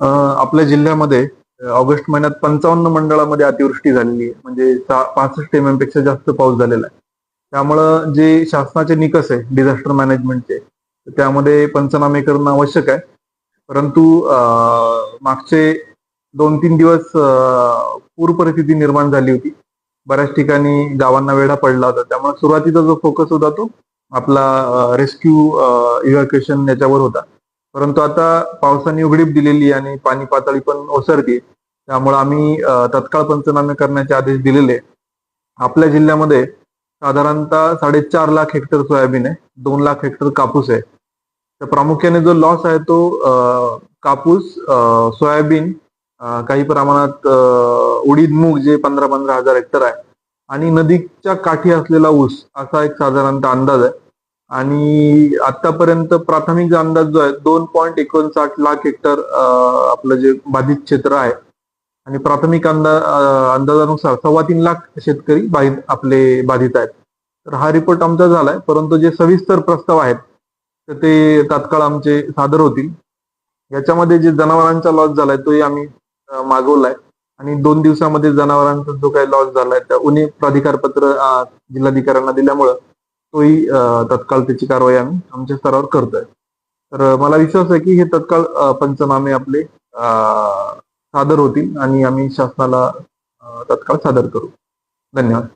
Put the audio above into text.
आपल्या जिल्ह्यामध्ये ऑगस्ट महिन्यात पंचावन्न मंडळामध्ये अतिवृष्टी झालेली आहे. म्हणजे पासष्ट एमपेक्षा जास्त पाऊस झालेला आहे. त्यामुळं जे शासनाचे निकष आहे डिझास्टर मॅनेजमेंटचे त्यामध्ये पंचनामे करणं आवश्यक आहे. परंतु मागचे दोन तीन दिवस पूर परिस्थिती निर्माण झाली होती. बऱ्याच ठिकाणी गावांना वेढा पडला होता. त्यामुळे सुरुवातीचा जो फोकस होता तो आपला रेस्क्यू इव्हॅक्युएशन याच्यावर होता. परंतु आता पावसाने उघडीप दिलेली आणि पाणी पातळी पण ओसरते त्यामुळे आम्ही तत्काळ पंचनामे करण्याचे आदेश दिलेले. आपल्या जिल्ह्यामध्ये साधारणतः साडेचार लाख हेक्टर सोयाबीन आहे दोन लाख हेक्टर कापूस आहे. तर प्रामुख्याने जो लॉस आहे तो अ, कापूस सोयाबीन काही प्रमाणात उडीद मूग जे पंधरा पंधरा हजार हेक्टर आहे. आणि नदीच्या काठी असलेला ऊस असा एक साधारणतः अंदाज आहे. आणि आतापर्यंत प्राथमिक अंदाज जो आहे दोन पॉईंट एकोणसाठ लाख हेक्टर आपलं जे बाधित क्षेत्र आहे. आणि प्राथमिक अंदाज अंदाजानुसार सव्वा तीन लाख शेतकरी बाधित आपले बाधित आहेत. तर हा रिपोर्ट आमचा झालाय. परंतु जे सविस्तर प्रस्ताव आहेत तर ते तात्काळ आमचे सादर होतील. याच्यामध्ये जे जनावरांचा लॉस झालाय तोही आम्ही मागवलाय. आणि दोन दिवसामध्ये जनावरांचा जो काही लॉस झालाय त्या उन्हे प्राधिकार पत्र जिल्हाधिकाऱ्यांना दिल्यामुळं तोही तत्काळ त्याची कारवाई आम्ही आमच्या स्तरावर करतोय. तर मला विश्वास आहे की हे तत्काळ पंचनामे आपले सादर होतील आणि आम्ही शासनाला तत्काळ सादर करू. धन्यवाद.